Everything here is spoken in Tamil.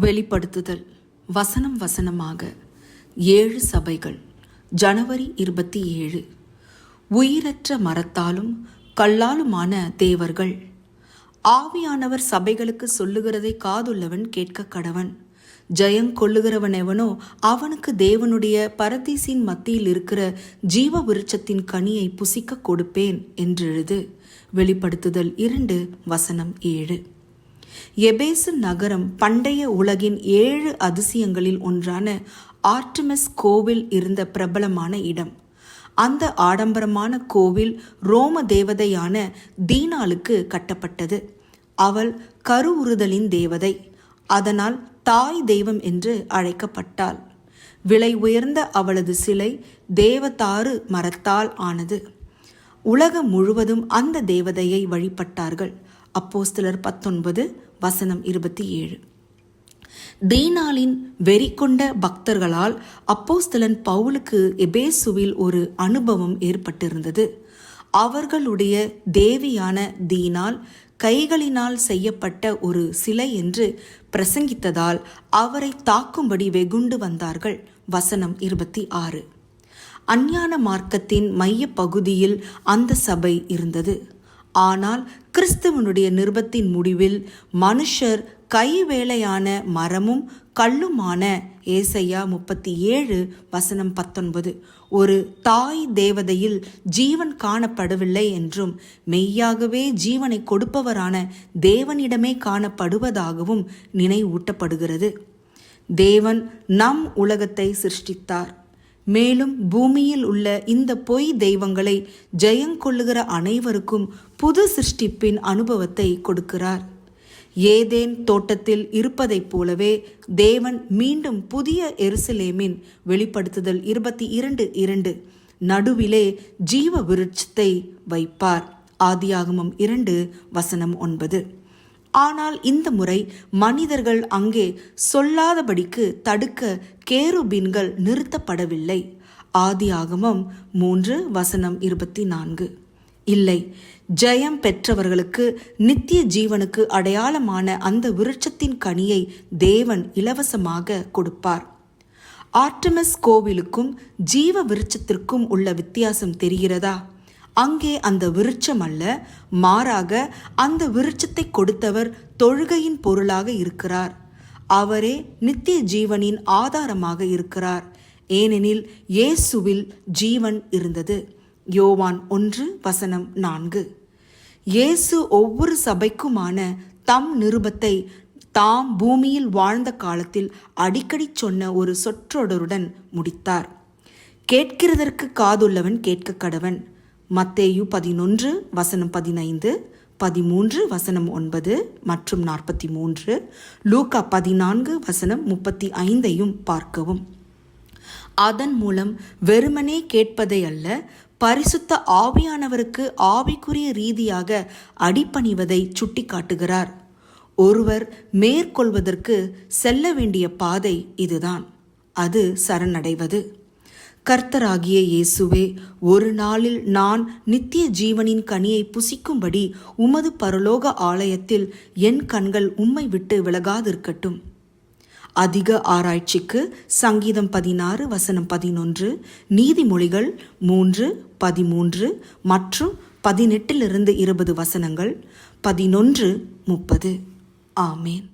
வெளிப்படுத்துதல். வசனம் வசனமாக ஏழு சபைகள். ஜனவரி இருபத்தி ஏழு. உயிரற்ற மரத்தாலும் கல்லாலுமான தேவர்கள். ஆவியானவர் சபைகளுக்கு சொல்லுகிறதை காதுள்ளவன் கேட்க கடவன். ஜெயம் கொள்ளுகிறவன் எவனோ அவனுக்கு தேவனுடைய பரதீசின் மத்தியில் இருக்கிற ஜீவ விருட்சத்தின் கனியை புசிக்க கொடுப்பேன் என்றெழுது. வெளிப்படுத்துதல் இரண்டு வசனம் ஏழு. எபேசு நகரம் பண்டைய உலகின் ஏழு அதிசயங்களில் ஒன்றான ஆர்டமஸ் கோவில் இருந்த பிரபலமான இடம். அந்த ஆடம்பரமான கோவில் ரோம தேவதையான தீனாளுக்கு கட்டப்பட்டது. அவள் கருவுறுதலின் தேவதை. அதனால் தாய் தெய்வம் என்று அழைக்கப்பட்டாள். விலை உயர்ந்த அவளது சிலை தேவதாறு மரத்தால் ஆனது. உலகம் முழுவதும் அந்த தேவதையை வழிபட்டார்கள். அப்போஸ்தலர் பத்தொன்பது வசனம் இருபத்தி ஏழு. தீனாலின் வெறி கொண்ட பக்தர்களால் அப்போஸ்தலன் பவுலுக்கு எபேசுவில் ஒரு அனுபவம் ஏற்பட்டிருந்தது. அவர்களுடைய தேவியான தீனால் கைகளினால் செய்யப்பட்ட ஒரு சிலை என்று பிரசங்கித்ததால் அவரை தாக்கும்படி வெகுண்டு வந்தார்கள். வசனம் இருபத்தி ஆறு. அஞ்ஞான மார்க்கத்தின் மைய பகுதியில் அந்த சபை இருந்தது. ஆனால் கிறிஸ்துவனுடைய நிருபத்தின் முடிவில் மனுஷர் கைவேளையான மரமும் கல்லுமான ஏசையா முப்பத்தி ஏழு வசனம் பத்தொன்பது. ஒரு தாய் தேவதையில் ஜீவன் காணப்படவில்லை என்றும் மெய்யாகவே ஜீவனை கொடுப்பவரான தேவனிடமே காணப்படுவதாகவும் நினைவூட்டப்படுகிறது. தேவன் நம் உலகத்தை சிருஷ்டித்தார். மேலும் பூமியில் உள்ள இந்த பொய் தெய்வங்களை ஜெயங்கொள்ளுகிற அனைவருக்கும் புது சிருஷ்டிப்பின் அனுபவத்தை கொடுக்கிறார். ஏதேன் தோட்டத்தில் இருப்பதைப் போலவே தேவன் மீண்டும் புதிய எருசலேமின் வெளிப்படுத்துதல் இருபத்தி இரண்டு இரண்டு. நடுவிலே ஜீவ விருட்சத்தை வைப்பார். ஆதியாகமம் இரண்டு வசனம் ஒன்பது. ஆனால் இந்த முறை மனிதர்கள் அங்கே சொல்லாதபடிக்கு தடுக்க கேருபீன்கள் நிறுத்தப்படவில்லை. ஆதியாகமம் மூன்று வசனம் இருபத்தி நான்கு இல்லை ஜெயம் பெற்றவர்களுக்கு நித்திய ஜீவனுக்கு அடையாளமான அந்த விருட்சத்தின் கனியை தேவன் இலவசமாக கொடுப்பார். ஆர்டமஸ் கோவிலுக்கும் ஜீவ விருட்சத்திற்கும் உள்ள வித்தியாசம் தெரிகிறதா? அங்கே அந்த விருட்சம் அல்ல. மாறாக அந்த விருட்சத்தை கொடுத்தவர் தொழுகையின் பொருளாக இருக்கிறார். அவரே நித்திய ஜீவனின் ஆதாரமாக இருக்கிறார். ஏனெனில் இயேசுவில் ஜீவன் இருந்தது. யோவான் ஒன்று வசனம் நான்கு. இயேசு ஒவ்வொரு சபைக்குமான தம் நிருபத்தை தாம் பூமியில் வாழ்ந்த காலத்தில் அடிக்கடி சொன்ன ஒரு சொற்றொடருடன் முடித்தார். கேட்கிறதற்கு காதுள்ளவன் கேட்க கடவன் மத்தேயு பதினொன்று வசனம் பதினைந்து பதிமூன்று வசனம் ஒன்பது மற்றும் நாற்பத்தி மூன்று லூக்கா பதினான்கு வசனம் முப்பத்தி ஐந்தையும் பார்க்கவும். அதன் மூலம் வெறுமனே கேட்பதை அல்ல பரிசுத்த ஆவியானவருக்கு ஆவிக்குரிய ரீதியாக அடிப்பணிவதை சுட்டிக்காட்டுகிறார். ஒருவர் மேற்கொள்வதற்கு செல்ல வேண்டிய பாதை இதுதான். அது சரணடைவது. கர்த்தராகிய இயேசுவே ஒரு நாளில் நான் நித்திய ஜீவனின் கனியை புசிக்கும்படி உமது பரலோக ஆலயத்தில் என் கண்கள் உம்மை விட்டு விலகாதிருக்கட்டும். அதிக ஆராய்ச்சிக்கு சங்கீதம் பதினாறு வசனம் பதினொன்று நீதிமொழிகள் மூன்று பதிமூன்று மற்றும் பதினெட்டிலிருந்து இருபது வசனங்கள் பதினொன்று முப்பது. ஆமேன்.